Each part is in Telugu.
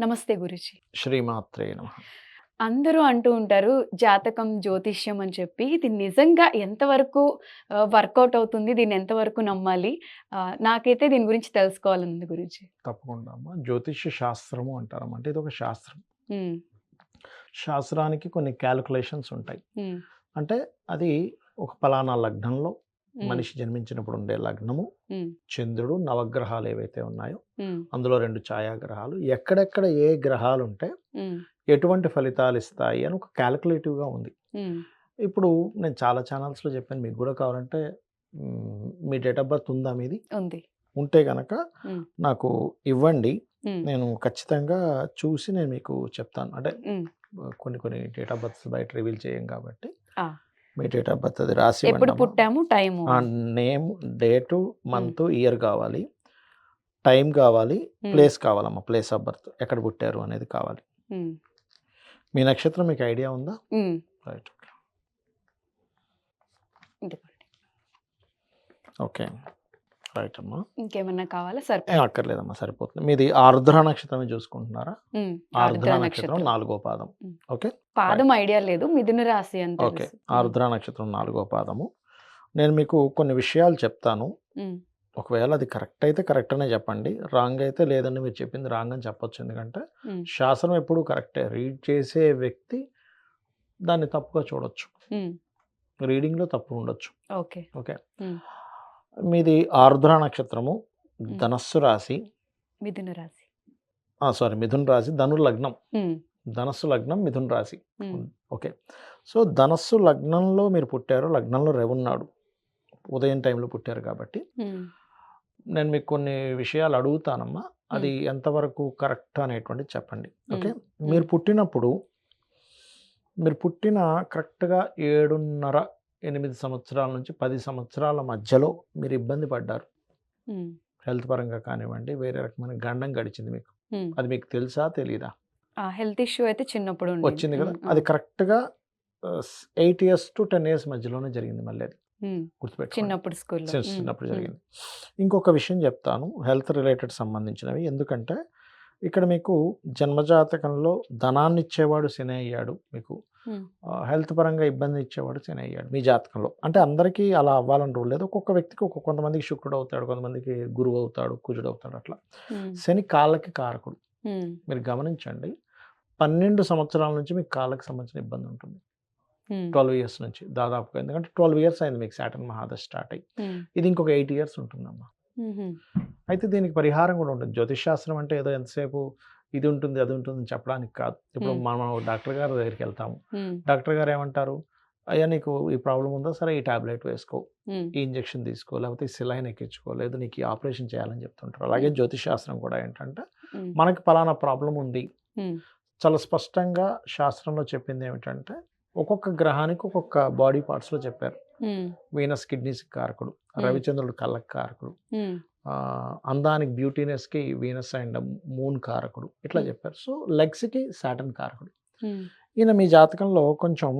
నమస్తే గురుజీ. శ్రీమాత్రే నమః. అందరూ అంటూ ఉంటారు జాతకం, జ్యోతిష్యం అని చెప్పి. ఇది నిజంగా ఎంతవరకు వర్కౌట్ అవుతుంది? దీన్ని ఎంతవరకు నమ్మాలి? నాకైతే దీని గురించి తెలుసుకోవాలనుంది గురూజీ. తప్పకుండా అమ్మా. జ్యోతిష్య శాస్త్రము అంటారమ్మా. అంటే ఇదొక శాస్త్రం. హ్మ్. శాస్త్రానికి కొన్ని క్యాలిక్యులేషన్స్ ఉంటాయి. అంటే అది ఒక పలానా లగ్నంలో. మనిషి జన్మించినప్పుడు ఉండే లగ్నము. చంద్రుడు, నవగ్రహాలు ఏవైతే ఉన్నాయో. అందులో 2 ఛాయాగ్రహాలు ఎక్కడెక్కడ ఏ గ్రహాలుంటే హ్మ్. ఎటువంటి ఫలితాలు ఇస్తాయి అని ఒక క్యాలిక్యులేటివ్‌గా ఉంది. ఇప్పుడు నేను చాలా ఛానల్స్‌లో చెప్పాను. మీకు గూడా కావాలంటే మీ డేట్ ఆఫ్ బర్త్ ఉందా మీది? ఉంది. ఉంటే గనక హ్మ్. నాకు ఇవ్వండి. నేను ఖచ్చితంగా చూసి నేను మీకు చెప్తాను. అంటే. కొన్ని కొన్ని డేట్ ఆఫ్ బర్త్స్ బయట రివీల్ చేయం కాబట్టి! మీ డేట్ ఆఫ్ బర్త్ అది రాసి ఎప్పుడు. పుట్టాము, టైము. ఆ! Name, date. మంత్, ఇయర్ కావాలి. టైం కావాలి. ప్లేస్ కావాలమ్మా. ప్లేస్ ఆఫ్ బర్త్ ఎక్కడ పుట్టారు అనేది కావాలి. మీ నక్షత్రం మీకు ఐడియా ఉందా? రైట్. ఓకే. రైట్ అమ్మా. ఇంకేమన్నా కావాలా? సరిపోతుంది. అక్కర్లేదమ్మా సరిపోతుంది. మీది ఆర్ద్ర నక్షత్రమే చూసుకుంటున్నారా? ఆర్ద్ర నక్షత్రం. నాలుగో పాదం. ఓకే. పాదం. ఐడియా లేదు. మిథున రాశి అని ఓకే. ఆరుద్ర నక్షత్రం నాలుగో పాదము. నేను మీకు కొన్ని విషయాలు చెప్తాను. ఒకవేళ అది కరెక్ట్ అయితే కరెక్ట్ అనే చెప్పండి. రాంగ్ అయితే లేదండి మీరు చెప్పింది రాంగ్ అని చెప్పొచ్చు. ఎందుకంటే. శాస్త్రం ఎప్పుడూ కరెక్టే. రీడ్ చేసే వ్యక్తి దాన్ని తప్పుగా చూడొచ్చు. రీడింగ్‌లో తప్పు ఉండొచ్చు. ఓకే. ఓకే. మీది ఆరుద్ర నక్షత్రము. ధనస్సు రాశి మిథున రాశి. సారీ మిథున రాశి, ధనుర్ లగ్నం. ధనస్సు లగ్నం, మిథున రాశి. ఓకే. సో, ధనస్సు లగ్నంలో మీరు పుట్టారు. లగ్నంలో రవున్నాడు. ఉదయం టైంలో పుట్టారు కాబట్టి. నేను మీకు కొన్ని విషయాలు అడుగుతానమ్మా. అది. ఎంతవరకు కరెక్ట్ అనేటువంటిది చెప్పండి. ఓకే. మీరు. పుట్టినప్పుడు మీరు పుట్టిన కరెక్ట్‌గా 7:30, 8 సంవత్సరాల నుంచి 10 సంవత్సరాల మధ్యలో మీరు ఇబ్బంది పడ్డారు. హెల్త్ పరంగా కానివ్వండి, వేరే రకమైన గండం గడిచింది మీకు. అది మీకు తెలుసా? తెలీదా? హెల్త్ ఇష్యూ అయితే చిన్నప్పుడు. వచ్చింది కదా! అది కరెక్ట్‌గా 8 ఇయర్స్ టు 10 ఇయర్స్ మధ్యలోనే జరిగింది మళ్ళీ అది. చిన్నప్పుడు హ్మ్. చిన్నప్పుడు. జరిగింది. ఇంకొక విషయం చెప్తాను. హెల్త్ రిలేటెడ్ సంబంధించినవి. ఎందుకంటే ఇక్కడ మీకు జన్మజాతకంలో ధనాన్ని ఇచ్చేవాడు శని అయ్యాడు మీకు. హెల్త్ పరంగా ఇబ్బంది ఇచ్చేవాడు శని అయ్యాడు మీ జాతకంలో. అంటే అందరికీ అలా అవ్వాలని రూల్ లేదు. ఒక్కొక్క వ్యక్తికి ఒక్కొక్క కొంతమందికి శుక్రుడు అవుతాడు. కొంతమందికి గురువు అవుతాడు, కుజుడు అవుతాడు అట్లా. శని కాళ్ళకి కారకుడు. మీరు గమనించండి. 12 సంవత్సరాల నుంచి మీకు కాళ్ళకి సంబంధించిన ఇబ్బంది ఉంటుంది. 12 ఇయర్స్ నుంచి దాదాపుగా. ఎందుకంటే 12 ఇయర్స్ అయింది మీకు సాటర్న్ మహాదశ స్టార్ట్ అయ్యి. ఇది ఇంకొక 8 ఇయర్స్ ఉంటుందమ్మా. అయితే దీనికి పరిహారం కూడా ఉంటుంది. జ్యోతిష్ శాస్త్రం అంటే ఏదో ఎంతసేపు ఇది ఉంటుంది, అది ఉంటుంది చెప్పడానికి కాదు. ఇప్పుడు. మనం డాక్టర్ గారి దగ్గరికి వెళ్తాము. డాక్టర్ గారు ఏమంటారు? అయ్యా నీకు ఈ ప్రాబ్లమ్ ఉందా? సరే ఈ టాబ్లెట్ వేసుకో. ఈ ఇంజెక్షన్ తీసుకో. లేకపోతే ఈ సెలైన్ ఎక్కించుకో. లేదు నీకు ఈ ఆపరేషన్ చేయాలని చెప్తుంటారు. అలాగే హ్మ్. జ్యోతిష్ శాస్త్రం కూడా ఏంటంటే. మనకి పలానా ప్రాబ్లమ్ ఉంది. చాలా స్పష్టంగా శాస్త్రంలో చెప్పింది ఏమిటంటే ఒక్కొక్క గ్రహానికి ఒక్కొక్క బాడీ పార్ట్స్‌లో చెప్పారు. వీనస్ కిడ్నీస్‌కి కారకుడు. రవిచంద్రుడు కళ్ళకి కారకుడు. అందానికి బ్యూటీనెస్‌కి వీనస్ అండ్ మూన్ కారకుడు. ఇట్లా. చెప్పారు. సో, లెగ్స్‌కి సాటర్న్ కారకుడు. హ్మ్. ఈయన మీ జాతకంలో కొంచెం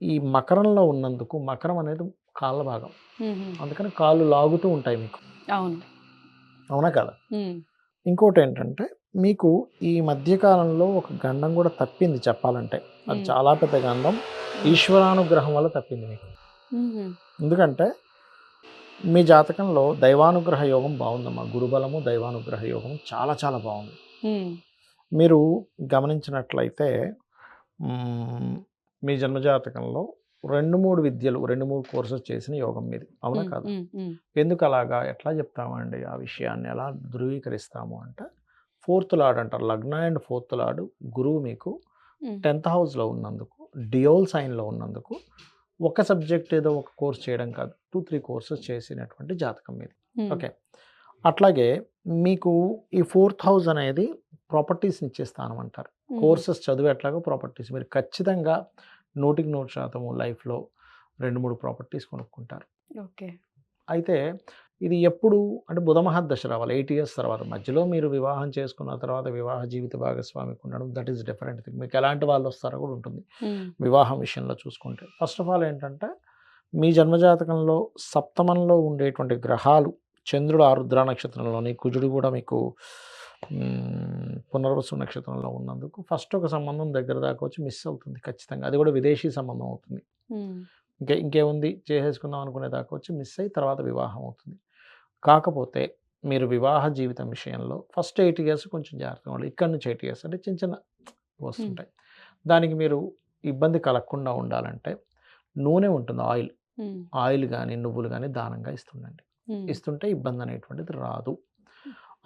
ఈ మకరంలో ఉన్నందుకు మకరం అనేది కాళ్ళ భాగం. అందుకని కాళ్ళు లాగుతూ ఉంటాయి మీకు. అవును. అవునా కాదా? హ్మ్. ఇంకోటేంటంటే మీకు ఈ మధ్య కాలంలో ఒక గండం కూడా తప్పింది చెప్పాలంటే. అది. చాలా పెద్ద గండం. ఈశ్వరానుగ్రహం వల్ల తప్పింది మీకు. ఎందుకంటే మీ జాతకంలో దైవానుగ్రహ యోగం బావుందమ్మా. గురుబలము, దైవానుగ్రహ యోగం చాలా చాలా. హ్మ్. మీరు గమనించినట్లయితే మీ జన్మజాతకంలో 2, 3 విద్యలు 2, 3 కోర్సెస్ చేసిన యోగం మీది. అవునా. కాదా? ఎందుకు అలాగా? ఎట్లా చెప్తామండి ఆ విషయాన్ని? ఎలా ధృవీకరిస్తాము అంటే ఫోర్త్ లార్డ్ అంటారు. లగ్న అండ్ ఫోర్త్ లార్డ్ గురువు మీకు. 10థ్ హౌస్‌లో ఉన్నందుకు, డియోల్ సైన్‌లో ఉన్నందుకు ఒక సబ్జెక్ట్ ఏదో ఒక కోర్స్ చేయడం కాదు. 2, 3 కోర్సెస్ చేసినటువంటి జాతకం మీది. ఓకే. అట్లాగే మీకు ఈ ఫోర్త్ హౌస్ అనేది ప్రాపర్టీస్‌ని ఇచ్చే స్థానం అంటారు. కోర్సెస్ చదువు ఎట్లాగో ప్రాపర్టీస్. మీరు ఖచ్చితంగా 100కి 100% లైఫ్‌లో 2, 3 ప్రాపర్టీస్ కొనుక్కుంటారు. ఓకే. అయితే ఇది ఎప్పుడు అంటే బుధ మహర్దశ రావాలి. 8 ఇయర్స్ తర్వాత. మధ్యలో మీరు వివాహం చేసుకున్న తర్వాత వివాహ జీవిత భాగస్వామికి ఉండడం దట్ ఈస్ డిఫరెంట్ థింగ్. మీకు ఎలాంటి వాళ్ళు వస్తారో కూడా ఉంటుంది. వివాహం విషయంలో చూసుకుంటే. ఫస్ట్ ఆఫ్ ఆల్ ఏంటంటే మీ జన్మజాతకంలో సప్తమంలో ఉండేటువంటి గ్రహాలు చంద్రుడు ఆరుద్ర నక్షత్రంలోని, కుజుడు కూడా మీకు పునర్వసు నక్షత్రంలో ఉన్నందుకు ఫస్ట్ ఒక సంబంధం దగ్గర దాకా వచ్చి మిస్ అవుతుంది ఖచ్చితంగా అది కూడా విదేశీ సంబంధం అవుతుంది ఇంకా ఇంకేముంది చేసేసుకుందాం అనుకునే దాకా వచ్చి మిస్ అయ్యి తర్వాత వివాహం అవుతుంది కాకపోతే మీరు వివాహ జీవితం విషయంలో ఫస్ట్ ఎయిట్ ఇయర్స్ కొంచెం జాగ్రత్తగా ఉండాలి. ఇక్కడ నుంచి ఎయిట్ ఇయర్స్ అంటే చిన్న చిన్న వస్తుంటాయి దానికి మీరు ఇబ్బంది కలగకుండా ఉండాలంటే నూనె ఉంటుంది ఆయిల్. ఆయిల్ కానీ నువ్వులు కానీ దానంగా ఇస్తుండండి. ఇస్తుంటే ఇబ్బంది అనేటువంటిది రాదు.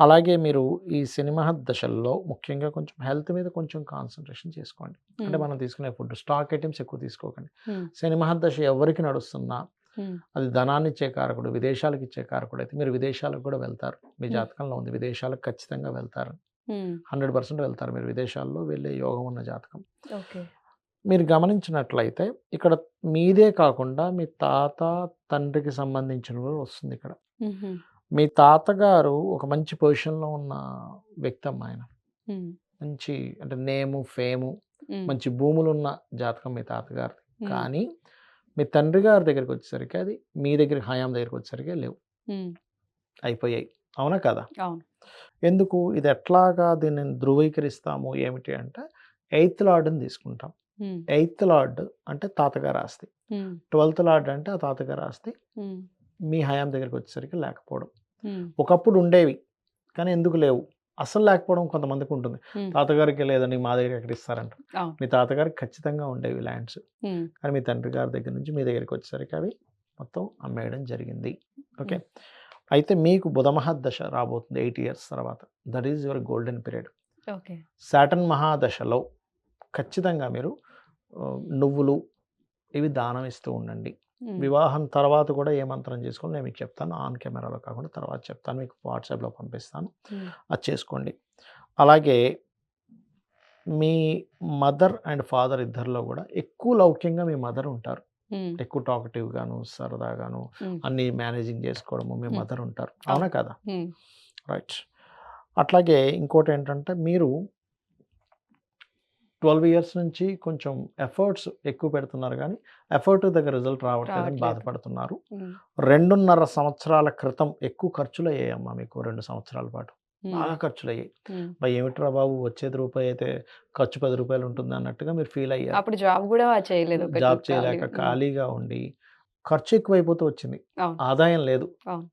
అలాగే మీరు ఈ సినిమా దశల్లో ముఖ్యంగా కొంచెం హెల్త్ మీద కొంచెం కాన్సన్ట్రేషన్ చేసుకోండి. అంటే మనం తీసుకునే ఫుడ్ స్టాక్ ఐటమ్స్ ఎక్కువ తీసుకోకండి. సినిమా దశ ఎవరికి నడుస్తున్నా అది ధనాన్ని ఇచ్చే కారకుడు విదేశాలకు ఇచ్చే కారకుడు అయితే మీరు విదేశాలకు కూడా వెళ్తారు. మీ. జాతకంలో ఉంది. విదేశాలకు ఖచ్చితంగా వెళ్తారు. హండ్రెడ్ పర్సెంట్ వెళ్తారు మీరు విదేశాల్లో వెళ్ళే యోగం ఉన్న జాతకం. మీరు గమనించినట్లయితే ఇక్కడ మీదే కాకుండా మీ తాత తండ్రికి సంబంధించిన కూడా వస్తుంది ఇక్కడ. మీ తాతగారు ఒక మంచి పొజిషన్లో ఉన్న వ్యక్తి ఆయన. మంచి అంటే నేము ఫేము మంచి భూములు ఉన్న జాతకం మీ తాతగారిది. ఉమ్, కానీ మీ తండ్రి గారి దగ్గరికి వచ్చేసరికి అది మీ దగ్గర హయాం దగ్గరికి వచ్చేసరికి లేవు. అయిపోయాయి. అవునా కదా? ఎందుకు? ఇది ఎట్లాగా దీన్ని ధృవీకరిస్తాము? ఏమిటి అంటే ఎయిత్ లార్డ్ని తీసుకుంటాం. ఎయిత్ లార్డ్ అంటే తాతగారు ఆస్తి. ట్వెల్త్ లార్డ్ అంటే ఆ తాతగారు ఆస్తి. మీ హయాం దగ్గరికి వచ్చేసరికి లేకపోవడం. ఒకప్పుడు ఉండేవి కానీ ఎందుకు లేవు? అసలు లేకపోవడం కొంతమందికి ఉంటుంది తాతగారికి లేదని మా దగ్గర ఎక్కడ ఇస్తారంట మీ తాతగారికి ఖచ్చితంగా ఉండేవి ల్యాండ్స్. కానీ మీ తండ్రి గారి దగ్గర నుంచి మీ దగ్గరికి వచ్చేసరికి అవి మొత్తం అమ్మేయడం జరిగింది. ఓకే. అయితే మీకు బుధమహాదశ రాబోతుంది ఎయిట్ ఇయర్స్ తర్వాత. That is your golden period. Okay. Saturn మహాదశలో ఖచ్చితంగా మీరు నువ్వులు ఇవి దానం ఇస్తూ ఉండండి. వివాహం తర్వాత కూడా ఏ మంత్రం చేసుకోవాలి నేను మీకు చెప్తాను. ఆన్ కెమెరాలో కాకుండా తర్వాత చెప్తాను. మీకు వాట్సాప్లో పంపిస్తాను. అది చేసుకోండి. అలాగే మీ మదర్ అండ్ ఫాదర్ ఇద్దరిలో కూడా ఎక్కువ లౌక్యంగా మీ మదర్ ఉంటారు. ఎక్కువ టాకటివ్ గాను సరదాగాను అన్ని మేనేజింగ్ చేసుకోవడము మీ. మదర్ ఉంటారు. అవునా కదా? రైట్. అట్లాగే ఇంకోటి ఏంటంటే మీరు ట్వెల్వ్ ఇయర్స్ నుంచి కొంచెం ఎఫర్ట్స్ ఎక్కువ పెడుతున్నారు కానీ ఎఫర్ట్ దగ్గర రిజల్ట్ రావట్లేదని రావట్లేదు. బాధపడుతున్నారు. రెండున్నర సంవత్సరాల క్రితం ఎక్కువ ఖర్చులు అయ్యాయమ్మా మీకు రెండు సంవత్సరాల పాటు. బాగా ఖర్చులు అయ్యాయి ఏమిట్రా బాబు వచ్చేది రూపాయి అయితే ఖర్చు పది రూపాయలు ఉంటుంది అన్నట్టుగా మీరు ఫీల్ అయ్యారు. అప్పుడు జాబ్ కూడా చేయలేదు జాబ్ చేయలేక ఖాళీగా ఉండి ఖర్చు ఎక్కువైపోతూ వచ్చింది. ఆదాయం లేదు.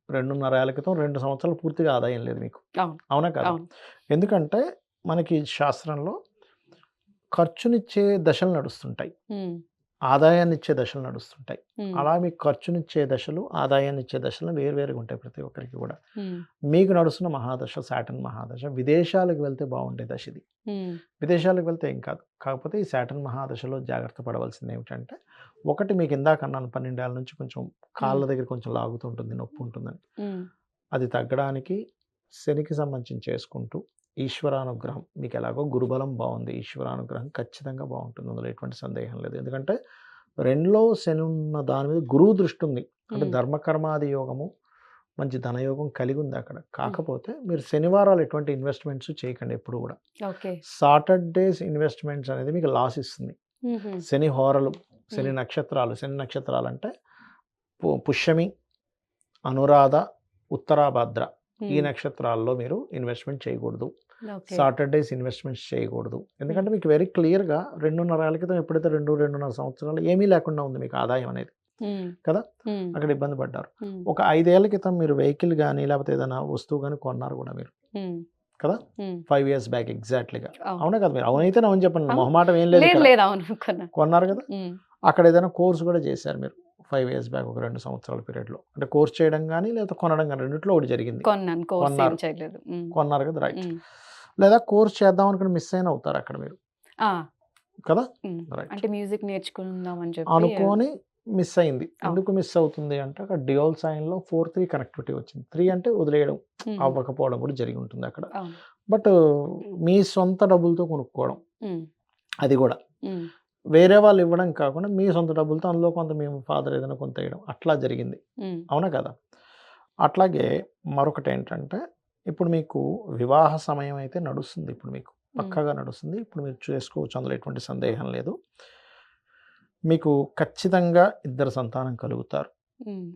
రెండున్నర ఏళ్ళ క్రితం రెండు సంవత్సరాలు పూర్తిగా ఆదాయం లేదు మీకు. అవును. కదా? ఎందుకంటే మనకి శాస్త్రంలో ఖర్చునిచ్చే దశలు నడుస్తుంటాయి. ఆదాయాన్ని ఇచ్చే దశలు నడుస్తుంటాయి. అలా మీకు ఖర్చునిచ్చే దశలు ఆదాయాన్ని ఇచ్చే దశలు వేరువేరుగా ఉంటాయి ప్రతి ఒక్కరికి కూడా. మీకు నడుస్తున్న మహాదశ సాటన్ మహాదశ విదేశాలకు వెళ్తే బాగుండే దశ ఇది. విదేశాలకు వెళ్తే ఏం కాదు. కాకపోతే ఈ సాటన్ మహాదశలో జాగ్రత్త పడవలసింది ఏమిటంటే ఒకటి మీకు ఇందాక అన్నాను పన్నెండేళ్ళ నుంచి కొంచెం కాళ్ళ దగ్గర కొంచెం లాగుతుంటుంది నొప్పి ఉంటుందని అది తగ్గడానికి శనికి సంబంధించి చేసుకుంటూ ఈశ్వరానుగ్రహం. మీకు ఎలాగో గురుబలం బాగుంది. ఈశ్వరానుగ్రహం ఖచ్చితంగా బాగుంటుంది. అందులో ఎటువంటి సందేహం లేదు. ఎందుకంటే రెండులో శని ఉన్న దాని మీద గురువు దృష్టి ఉంది. అంటే ధర్మకర్మాది యోగము మంచి ధనయోగం కలిగి ఉంది అక్కడ. కాకపోతే మీరు శనివారాలు ఎటువంటి ఇన్వెస్ట్మెంట్స్ చేయకండి ఎప్పుడు కూడా. సాటర్డేస్ ఇన్వెస్ట్మెంట్స్ అనేది మీకు లాస్ ఇస్తుంది. శని హోరలు శని. నక్షత్రాలు. శని నక్షత్రాలు అంటే పుష్యమి అనురాధ ఉత్తరాభద్ర. ఈ నక్షత్రాల్లో మీరు ఇన్వెస్ట్మెంట్ చేయకూడదు. సాటర్డేస్ ఇన్వెస్ట్మెంట్స్ చేయకూడదు. ఎందుకంటే మీకు వెరీ క్లియర్గా రెండున్నర ఏళ్ళ క్రితం ఎప్పుడైతే రెండు రెండున్నర సంవత్సరాలు ఏమీ లేకుండా ఉంది మీకు ఆదాయం అనేది. కదా? అక్కడ ఇబ్బంది పడ్డారు. ఒక ఐదేళ్ళ క్రితం మీరు వెహికల్ కానీ లేకపోతే ఏదైనా వస్తువు కానీ కొన్నారు కూడా మీరు. కదా? ఫైవ్ ఇయర్స్ బ్యాక్ ఎగ్జాక్ట్లీగా అవును. కదా మీరు? అవునైతే అవును. చెప్పండి. మొహమాటం ఏం లేదు కొన్నారు. కదా? అక్కడ ఏదైనా కోర్స్ కూడా చేశారు మీరు. ఫైవ్ ఇయర్స్ బ్యాక్ ఒక రెండు సంవత్సరాల పీరియడ్లో. అంటే కోర్స్ చేయడం కానీ లేదా కొనడం కానీ రెండిట్లో ఒకటి జరిగింది. కొన్నారు. కదా రైట్. లేదా కోర్స్ చేద్దాం అనుకుని మిస్ అయిన అవుతారు అక్కడ మీరు. కదా? అంటే మ్యూజిక్ నేర్చుకుందాం అని చెప్పి అనుకోని మిస్ అయింది. ఎందుకు మిస్ అవుతుంది అంటే అక్కడ డియోల్ సైన్లో ఫోర్ త్రీ కనెక్టివిటీ వచ్చింది. త్రీ అంటే వదిలేయడం అవ్వకపోవడం కూడా జరిగి ఉంటుంది అక్కడ. బట్ మీ సొంత డబ్బులతో కొనుక్కోవడం. అది కూడా. వేరే వాళ్ళు ఇవ్వడం కాకుండా మీ సొంత డబ్బులతో అందులో కొంత మీ ఫాదర్ ఏదైనా కొంత వేయడం అట్లా జరిగింది. అవునా కదా? అట్లాగే మరొకటి ఏంటంటే ఇప్పుడు మీకు వివాహ సమయం అయితే నడుస్తుంది. ఇప్పుడు మీకు పక్కాగా నడుస్తుంది. ఇప్పుడు మీరు చేసుకోవచ్చు. అందులో ఎటువంటి సందేహం లేదు. మీకు ఖచ్చితంగా ఇద్దరు సంతానం కలుగుతారు.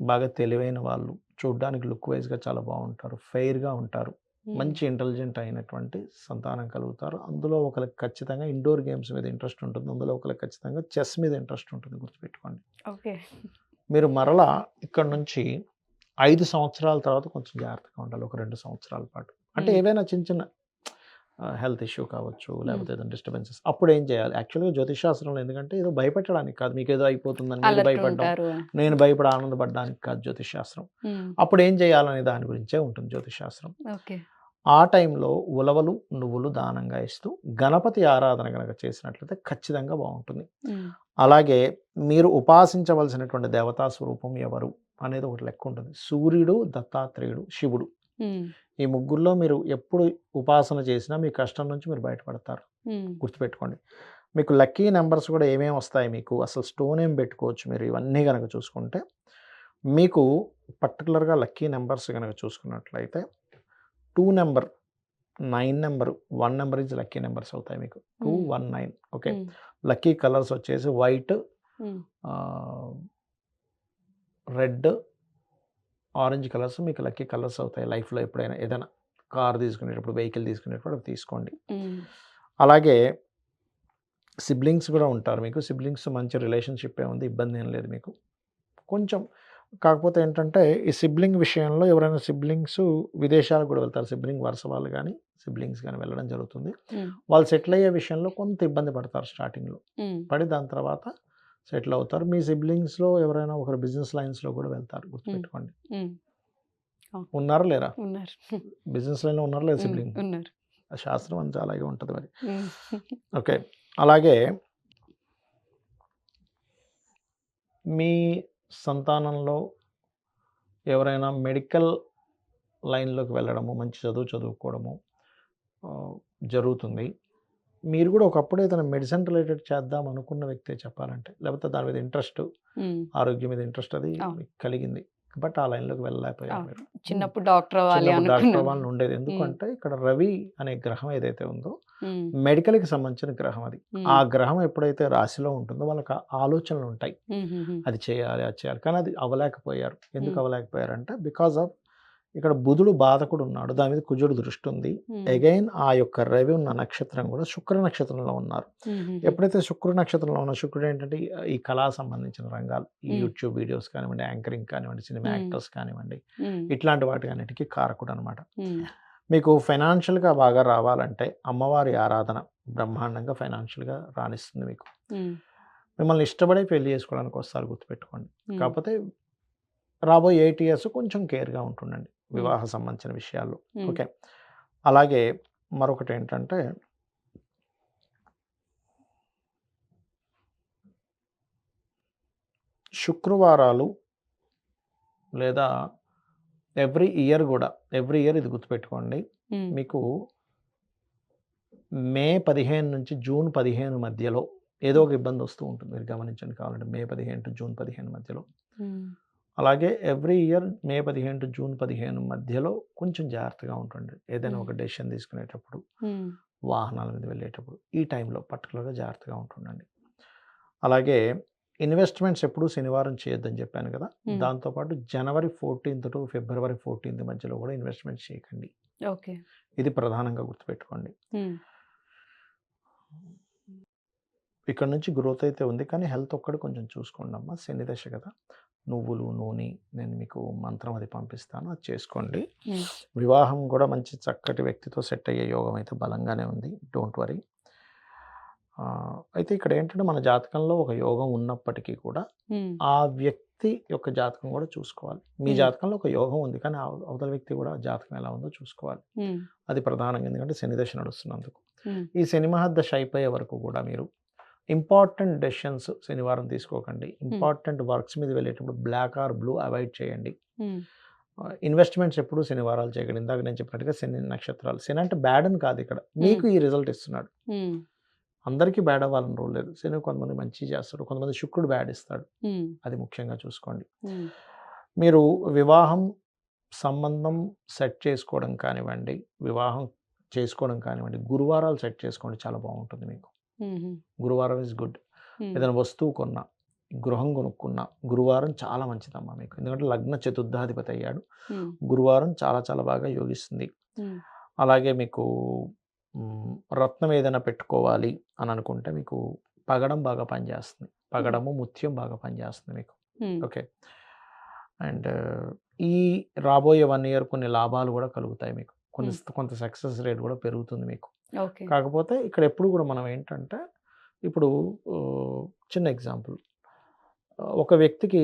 బాగా తెలివైన వాళ్ళు చూడ్డానికి లుక్ వైజ్గా చాలా బాగుంటారు. ఫెయిర్గా ఉంటారు. మంచి ఇంటెలిజెంట్ అయినటువంటి సంతానం కలుగుతారు. అందులో ఒకళ్ళకి ఖచ్చితంగా ఇండోర్ గేమ్స్ మీద ఇంట్రెస్ట్ ఉంటుంది. అందులో ఒకళ్ళకి ఖచ్చితంగా చెస్ మీద ఇంట్రెస్ట్ ఉంటుంది గుర్తుపెట్టుకోండి. ఓకే. మీరు మరలా ఇక్కడ నుంచి 5 సంవత్సరాల తర్వాత కొంచెం జాగ్రత్తగా ఉండాలి. ఒక 2 సంవత్సరాల పాటు. అంటే. ఏవైనా చిన్న చిన్న హెల్త్ ఇష్యూ కావచ్చు. లేకపోతే ఏదైనా డిస్టర్బెన్సెస్ అప్పుడు ఏం చేయాలి? యాక్చువల్‌గా జ్యోతిష్ శాస్త్రంలో ఎందుకంటే ఏదో భయపెట్టడానికి కాదు. మీకేదో అయిపోతుందని మీరు అలర్ట్ భయపడడం. నేను భయపడి ఆనందపడడానికి కాదు జ్యోతిష్ శాస్త్రం. హ్మ్. అప్పుడు ఏం చేయాలనే దాని గురించే ఉంటుంది జ్యోతిష్ శాస్త్రం. ఓకే. ఆ టైంలో ఉలవలు, నువ్వులు దానంగా ఇస్తూ గణపతి ఆరాధన గనక చేసినట్లయితే ఖచ్చితంగా బావుంటుంది. హ్మ్. అలాగే మీరు ఉపాసించవలసినటువంటి దేవతా స్వరూపం ఎవరు అనేది ఒకటి లెక్క ఉంటుంది. సూర్యుడు, దత్తాత్రేయుడు, శివుడు. ఈ ముగ్గురిలో మీరు ఎప్పుడు ఉపాసన చేసినా మీ కష్టం నుంచి మీరు బయటపడతారు. గుర్తుపెట్టుకోండి. మీకు లక్కీ నంబర్స్ కూడా ఏమేమి వస్తాయి మీకు? అసలు స్టోన్ ఏం పెట్టుకోవచ్చు మీరు ఇవన్నీ గనక చూసుకుంటే, మీకు పర్టిక్యులర్‌గా లక్కీ నంబర్స్ గనక చూసుకున్నట్లయితే 2 number, 9 number, 1 number is lucky numbers అవుతాయి మీకు. 2, హ్మ్. 1, 9 ఓకే. లక్కీ కలర్స్ వచ్చేసి వైట్, రెడ్, ఆరెంజ్ కలర్స్ మీకు లక్కీ కలర్స్ అవుతాయి లైఫ్‌లో ఎప్పుడైనా ఏదైనా కార్ తీసుకునేటప్పుడు, వెహికల్ తీసుకునేటప్పుడు తీసుకోండి. అలాగే సిబ్లింగ్స్ కూడా ఉంటారు మీకు. సిబ్లింగ్స్ మంచి రిలేషన్‌షిప్పే ఉంది. ఇబ్బంది ఏం లేదు మీకు. కొంచెం కాకపోతే ఏంటంటే ఈ సిబ్లింగ్ విషయంలో ఎవరైనా సిబ్లింగ్స్ విదేశాలకు కూడా వెళ్తారు. సిబ్లింగ్ వరుస వాళ్ళు గాని, సిబ్లింగ్స్ గాని వెళ్ళడం జరుగుతుంది. వాళ్ళు సెటిల్ అయ్యే విషయంలో కొంత ఇబ్బంది పడతారు స్టార్టింగ్‌లో. పడి దాని తర్వాత సెటిల్ అవుతారు. మీ సిబ్లింగ్స్‌లో ఎవరైనా ఒకరు బిజినెస్ లైన్స్‌లో కూడా వెళ్తారు. గుర్తుపెట్టుకోండి. ఉన్నారా లేరా? బిజినెస్ లైన్‌లో ఉన్నారా లేదా. సిబ్లింగ్? శాస్త్రం అంతా అలాగే ఉంటది మరి. ఓకే. అలాగే మీ సంతానంలో ఎవరైనా మెడికల్ లైన్‌లోకి వెళ్ళడము, మంచి చదువు చదువుకోవడము జరుగుతుంది. మీరు కూడా ఒకప్పుడు ఏదైనా మెడిసిన్ రిలేటెడ్ చేద్దాం అనుకున్న వ్యక్తే చెప్పాలంటే. లేకపోతే దాని మీద ఇంట్రెస్ట్. ఆరోగ్యం మీద ఇంట్రెస్ట్ అది కలిగింది. బట్ ఆ లైన్‌లోకి వెళ్ళలేకపోయారు. మీరు. చిన్నప్పుడు డాక్టర్ అవ్వాలి డాక్టర్. అవ్వాలని ఉండేది. ఎందుకంటే ఇక్కడ రవి అనే గ్రహం ఏదైతే ఉందో. మెడికల్‌కి సంబంధించిన గ్రహం అది. ఆ. గ్రహం ఎప్పుడైతే రాశిలో ఉంటుందో వాళ్ళకి ఆలోచనలు ఉంటాయి. అది చేయాలి, అది చేయాలి. కానీ అది అవ్వలేకపోయారు. ఎందుకు. అవ్వలేకపోయారంటే బికాస్ ఆఫ్ ఇక్కడ బుధుడు బాధకుడు ఉన్నాడు. దాని మీద కుజుడు దృష్టి ఉంది. అగైన్ ఆ యొక్క రవి ఉన్న నక్షత్రం కూడా శుక్ర నక్షత్రంలో ఉన్నారు. ఎప్పుడైతే శుక్ర నక్షత్రంలో ఉన్న శుక్రుడు ఏంటంటే ఈ కళా సంబంధించిన రంగాలు ఈ. యూట్యూబ్ వీడియోస్ కానివ్వండి, యాంకరింగ్ కానివ్వండి, సినిమా. యాక్టర్స్ కానివ్వండి. ఇట్లాంటి వాటికి అన్నిటికీ కారకుడు అనమాట. మీకు ఫైనాన్షియల్‌గా బాగా రావాలంటే అమ్మవారి ఆరాధన బ్రహ్మాండంగా ఫైనాన్షియల్‌గా రాణిస్తుంది మీకు. మిమ్మల్ని ఇష్టపడే పెళ్ళి చేసుకోవడానికి వస్తారు గుర్తుపెట్టుకోండి. కాకపోతే రాబోయే 8 ఇయర్స్ కొంచెం కేర్‌గా ఉంటుండండి. వివాహ సంబంధించిన విషయాల్లో. ఓకే. అలాగే మరొకటేంటంటే శుక్రవారాలు లేదా ఎవ్రీ ఇయర్ గూడా ఎవ్రీ ఇయర్ ఇది గుర్తుపెట్టుకోండి. మీకు మే 15 నుంచి జూన్ 15 మధ్యలో ఏదో. ఒక ఇబ్బంది వస్తూ ఉంటుంది. మీరు గమనించండి కావాలంటే మే 15 టు జూన్ 15 మధ్యలో. అలాగే ఎవ్రీ ఇయర్ మే 15 టు జూన్ 15 మధ్యలో కొంచెం జాగ్రత్తగా ఉండండి. ఏదైనా. ఒక డెసిషన్ తీసుకునేటప్పుడు. వాహనాల మీద వెళ్ళేటప్పుడు ఈ టైంలో పర్టిక్యులర్‌గా జాగ్రత్తగా ఉంటుండండి. అలాగే ఇన్వెస్ట్‌మెంట్స్ ఎప్పుడూ శనివారం చేయొద్దని చెప్పాను కదా! హ్మ్. దాంతో పాటు జనవరి 14 టు ఫిబ్రవరి 14 మధ్యలో కూడా ఇన్వెస్ట్‌మెంట్స్ చేయకండి. ఓకే. ఇది ప్రధానంగా గుర్తుపెట్టుకోండి. ఇక్కడ నుంచి గ్రోత్ అయితే ఉంది. కానీ హెల్త్ ఒక్కటి కొంచెం చూసుకోండమ్మా. శని దశ కదా! నువ్వులు, నూనె నేను మీకు మంత్రం అది పంపిస్తాను. అది చేసుకోండి. వివాహం కూడా మంచి చక్కటి వ్యక్తితో సెట్ అయ్యే యోగం అయితే బలంగానే ఉంది. Don't worry. అయితే ఇక్కడ ఏంటంటే మన జాతకంలో ఒక యోగం ఉన్నప్పటికీ కూడా. ఆ వ్యక్తి యొక్క జాతకం కూడా చూసుకోవాలి. మీ. జాతకంలో ఒక యోగం ఉంది. కానీ అవ అవతల వ్యక్తి కూడా జాతకం ఎలా ఉందో చూసుకోవాలి. అది ప్రధానంగా ఎందుకంటే శని దశ నడుస్తున్నందుకు. ఈ శని మహర్దశ అయిపోయే వరకు కూడా మీరు ఇంపార్టెంట్ డెసిషన్స్ శనివారం తీసుకోకండి. ఇంపార్టెంట్ వర్క్స్ మీద వెళ్ళేటప్పుడు బ్లాక్ ఆర్ బ్లూ అవాయిడ్ చేయండి. ఇన్వెస్ట్‌మెంట్స్ ఎప్పుడూ శనివారాలు చేయకండి. ఇందాక నేను చెప్పినట్టుగా శని నక్షత్రాలు. శని అంటే బ్యాడ్ అని కాదు ఇక్కడ. మీకు ఈ రిజల్ట్ ఇస్తున్నాడు. అందరికీ బ్యాడ్ అవ్వాలని రూల్ లేదు. శని కొంతమంది మంచి చేస్తాడు. కొంతమంది శుక్రుడు బ్యాడ్ ఇస్తాడు. అది ముఖ్యంగా చూసుకోండి. మీరు వివాహం సంబంధం సెట్ చేసుకోవడం కానివ్వండి, వివాహం చేసుకోవడం కానివ్వండి, గురువారాలు సెట్ చేసుకోండి చాలా బావుంటుంది మీకు. గురువారం ఈజ్ గుడ్. ఏదైనా వస్తువు కొన్నా, గృహం కొనుక్కున్నా గురువారం చాలా మంచిదమ్మా మీకు. ఎందుకంటే లగ్న చతుర్థాధిపతి అయ్యాడు. గురువారం చాలా చాలా బాగా యోగిస్తుంది. అలాగే మీకు రత్నం ఏదైనా పెట్టుకోవాలి అని అనుకుంటే మీకు పగడం బాగా పనిచేస్తుంది పగడము ముత్యం బాగా పనిచేస్తుంది మీకు. ఓకే అండ్ ఈ రాబోయే వన్ ఇయర్ కొన్ని లాభాలు కూడా కలుగుతాయి మీకు కొన్ని కొంత సక్సెస్ రేట్ కూడా పెరుగుతుంది మీకు. కాకపోతే ఇక్కడ ఎప్పుడు కూడా మనం ఏంటంటే ఇప్పుడు చిన్న ఎగ్జాంపుల్ ఒక వ్యక్తికి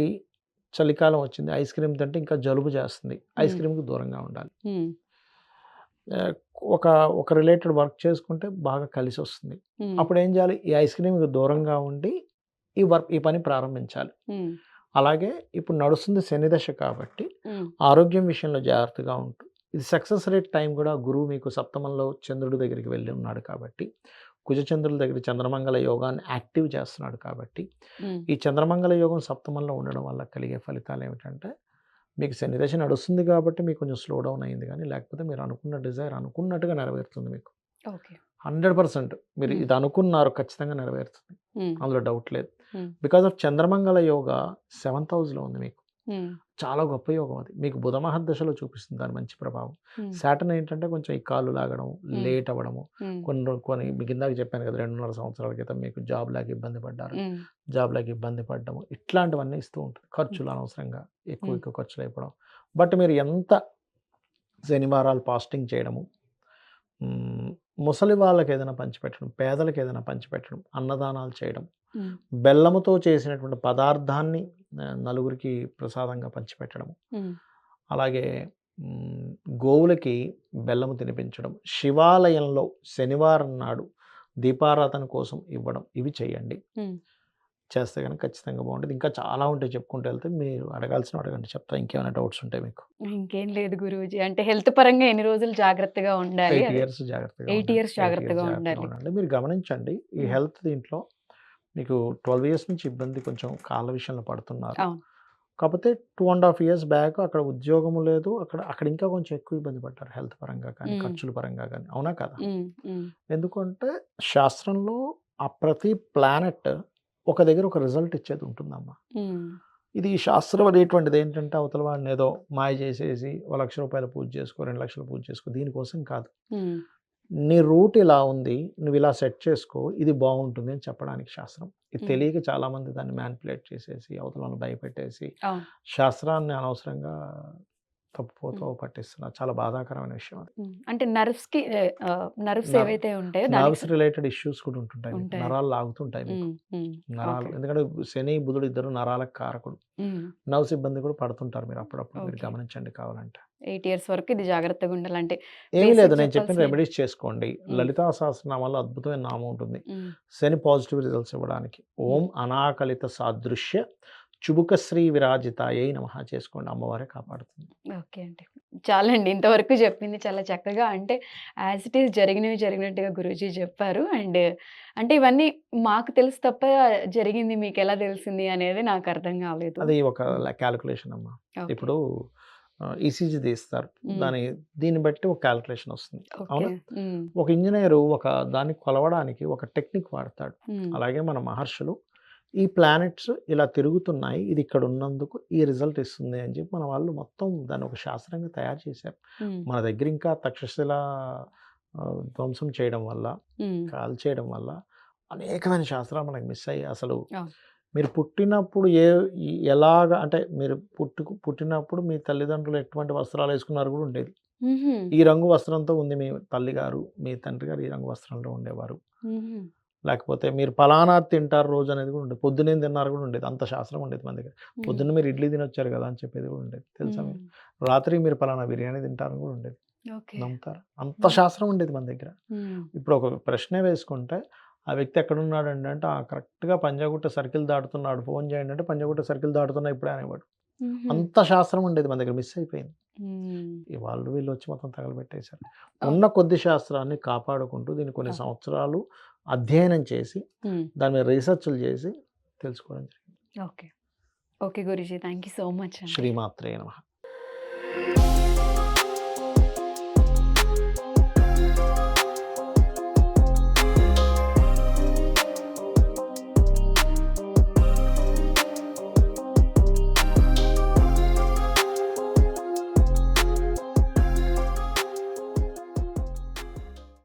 చలికాలం వచ్చింది ఐస్ క్రీమ్ తింటే ఇంకా జలుబు చేస్తుంది ఐస్. క్రీమ్కి దూరంగా ఉండాలి ఒక ఒక రిలేటెడ్ వర్క్ చేసుకుంటే బాగా కలిసి వస్తుంది. అప్పుడు ఏం చేయాలి ఈ ఐస్ క్రీమ్కి దూరంగా ఉండి ఈ వర్క్ ఈ పని ప్రారంభించాలి. అలాగే ఇప్పుడు నడుస్తుంది శని దశ కాబట్టి. ఆరోగ్యం విషయంలో జాగ్రత్తగా ఉంటూ ఇది సక్సెస్ రేట్ టైం కూడా గురువు మీకు సప్తమంలో చంద్రుడి దగ్గరికి వెళ్ళి ఉన్నాడు కాబట్టి కుజచంద్రుల దగ్గర చంద్రమంగళ యోగాన్ని యాక్టివ్ చేస్తున్నాడు కాబట్టి. ఈ చంద్రమంగళ యోగం సప్తమంలో ఉండడం వల్ల కలిగే ఫలితాలు ఏమిటంటే మీకు శని దశ నడుస్తుంది కాబట్టి మీకు కొంచెం స్లో డౌన్ అయింది కానీ లేకపోతే మీరు అనుకున్న డిజైర్ అనుకున్నట్టుగా నెరవేరుతుంది మీకు ఓకే. హండ్రెడ్ పర్సెంట్ మీరు. ఇది అనుకున్నారు ఖచ్చితంగా నెరవేరుతుంది. అందులో డౌట్ లేదు. బికాస్ ఆఫ్ చంద్రమంగళ యోగ సెవెంత్ హౌస్లో ఉంది మీకు. చాలా గొప్ప యోగం అది. మీకు బుధ మహర్దశలో చూపిస్తుంది దాని మంచి ప్రభావం. సాటర్న్ ఏంటంటే కొంచెం ఈ కాళ్ళు లాగడం లేట్ అవ్వడము. కొన్ని కొన్ని మీకు ఇందాక చెప్పాను కదా రెండున్నర సంవత్సరాల క్రితం మీకు జాబ్ లాగా ఇబ్బంది పడ్డారు. జాబ్ లాగా ఇబ్బంది పడ్డము. ఇట్లాంటివన్నీ ఇస్తూ ఉంటుంది ఖర్చులు అనవసరంగా ఎక్కువ. ఎక్కువ ఖర్చులు అయిపోవడం. బట్ మీరు ఎంత శనివారాలు ఫాస్టింగ్ చేయడము ముసలి వాళ్ళకి ఏదైనా పంచిపెట్టడం పేదలకు ఏదైనా పంచిపెట్టడం అన్నదానాలు చేయడం. బెల్లముతో చేసినటువంటి పదార్థాన్ని నలుగురికి ప్రసాదంగా పంచిపెట్టడం. అలాగే గోవులకి బెల్లము తినిపించడం శివాలయంలో శనివారం నాడు దీపారాధన కోసం ఇవ్వడం ఇవి చేయండి. చేస్తే కనుక ఖచ్చితంగా బాగుంటుంది ఇంకా చాలా ఉంటాయి చెప్పుకుంటూ వెళ్తే మీరు అడగాల్సిన అడగండి చెప్తా ఇంకేమైనా డౌట్స్ ఉంటాయి మీకు ఇంకేం లేదు గురూజీ. అంటే హెల్త్ పరంగా ఎన్ని రోజులు జాగ్రత్తగా ఉండాలి? ఎయిట్ ఇయర్స్ జాగ్రత్తగా ఎయిట్. ఇయర్స్ జాగ్రత్తగా ఉండాలి. మీరు గమనించండి ఈ. హెల్త్ దీంట్లో మీకు ట్వెల్వ్ ఇయర్స్ నుంచి ఇబ్బంది కొంచెం కాళ్ళ విషయంలో పడుతున్నారు. కాకపోతే two and half years back అక్కడ ఉద్యోగం లేదు అక్కడ అక్కడ ఇంకా కొంచెం ఎక్కువ ఇబ్బంది పడ్డారు హెల్త్ పరంగా కానీ. ఖర్చుల పరంగా కానీ అవునా కదా. ఎందుకంటే శాస్త్రంలో ఆ ప్రతి ప్లానెట్ ఒక దగ్గర ఒక రిజల్ట్ ఇచ్చేది ఉంటుందమ్మా. ఇది శాస్త్రం అనేటువంటిది ఏంటంటే అవతల వాడిని ఏదో మాయ చేసేసి ఓ లక్ష రూపాయలు పూజ చేసుకో రెండు లక్షలు పూజ చేసుకో దీనికోసం కాదు. నీ రూట్ ఇలా ఉంది నువ్వు ఇలా సెట్ చేసుకో ఇది బాగుంటుంది అని చెప్పడానికి శాస్త్రం ఇది. తెలియక చాలామంది దాన్ని మ్యానిపులేట్ చేసేసి అవతల భయపెట్టేసి. శాస్త్రాన్ని అనవసరంగా తప్పుపోతూ. పట్టిస్తున్నారు చాలా బాధాకరమైన విషయం అది. అంటే నర్వ్స్‌కి ఆహ్, నర్వ్స్ నర్- ఏవైతే ఉంటాయో నర్వ్స్ రిలేటెడ్ ఇష్యూస్ కూడా ఉంటుంటాయి. నరాలు లాగుతుంటాయి మీకు. నరాలు. ఎందుకంటే శని బుధుడు ఇద్దరు నరాలకు కారకుడు. నర్వ్స్ ఇబ్బంది కూడా పడుతుంటారు మీరు అప్పుడప్పుడు మీరు. గమనించండి కావాలంటే 8 ఇయర్స్ వరకు ఇది జాగ్రత్తగా ఉండాలంటే ఏమీ లేదు నేను చెప్పిన రెమెడీస్ చేసుకోండి. లలితా సహస్రనామాల్లో అద్భుతమైన నామం ఉంటుంది. శని పాజిటివ్ రిజల్ట్స్ ఇవ్వడానికి ఓం అనాకలిత సాదృశ్య చుబుకశ్రీ విరాజితాయై నమః చేసుకోండి అమ్మవారే కాపాడుతుంది ఓకే అండి. చాలండి. ఇంతవరకు చెప్పింది చాలా చక్కగా అంటే యాజ్ ఇట్ ఈజ్ జరిగినవి జరిగినట్టుగా గురూజీ చెప్పారు. అండ్ అంటే ఇవన్నీ మాకు తెలుసు తప్ప జరిగింది మీకెలా తెలిసింది అనేది నాకు అర్థం కాలేదు. అది ఒక. క్యాలిక్యులేషన్ అమ్మా. ఇప్పుడు ఈసీజీ తీస్తారు హ్మ్. దాని దీన్ని బట్టి ఒక క్యాలిక్యులేషన్ వస్తుంది. అవునా. ఒక ఇంజనీరు ఒక దాన్ని కొలవడానికి ఒక టెక్నిక్ వాడతాడు. అలాగే మన మహర్షులు ఈ ప్లానెట్స్ ఇలా తిరుగుతున్నాయి ఇది ఇక్కడ ఉన్నందుకు ఈ రిజల్ట్ ఇస్తుంది అని చెప్పి మన వాళ్ళు మొత్తం దాన్ని ఒక శాస్త్రంగా తయారు చేశారు. మన దగ్గర ఇంకా తక్షశిల ధ్వంసం చేయడం వల్ల. కాల్ చేయడం వల్ల అనేకమైన శాస్త్రాలు మనకు మిస్ అయ్యాయి అసలు. మీరు పుట్టినప్పుడు ఏ ఎలాగ అంటే మీరు పుట్టు పుట్టినప్పుడు మీ తల్లిదండ్రులు ఎటువంటి వస్త్రాలు వేసుకున్నారు కూడా ఉండేది. ఈ రంగు వస్త్రంతో ఉంది మీ తల్లి గారు మీ తండ్రి గారు ఈ రంగు వస్త్రంలో ఉండేవారు. లేకపోతే మీరు పలానా తింటారు రోజు అనేది కూడా ఉండేది పొద్దునేం తిన్నారు కూడా ఉండేది అంత శాస్త్రం ఉండేది మన దగ్గర. పొద్దున్న మీరు ఇడ్లీ తినొచ్చారు కదా అని చెప్పేది కూడా ఉండేది తెలుసా మీకు హ్మ్. రాత్రి మీరు పలానా బిర్యానీ తింటారని కూడా ఉండేది. నమ్ముతారు అంత. శాస్త్రం ఉండేది మన దగ్గర. ఇప్పుడు ఒక ప్రశ్నే వేసుకుంటే ఆ వ్యక్తి ఎక్కడున్నాడండి అంటే ఆ కరెక్ట్గా పంజాగుట్ట సర్కిల్ దాటుతున్నాడు ఫోన్ చేయండి అంటే పంజాగుట్ట సర్కిల్ దాటుతున్నా ఇప్పుడే అనేవాడు. అంత శాస్త్రం ఉండేది మన దగ్గర మిస్ అయిపోయింది వాళ్ళు వీళ్ళు వచ్చి మొత్తం తగలబెట్టేశారు. ఉన్న కొద్ది శాస్త్రాన్ని కాపాడుకుంటూ దీన్ని కొన్ని. సంవత్సరాలు అధ్యయనం చేసి. దాని మీద రీసెర్చ్లు చేసి తెలుసుకోవడం జరిగింది okay. Okay Guruji. Thank you so much. శ్రీమాత్రే నమః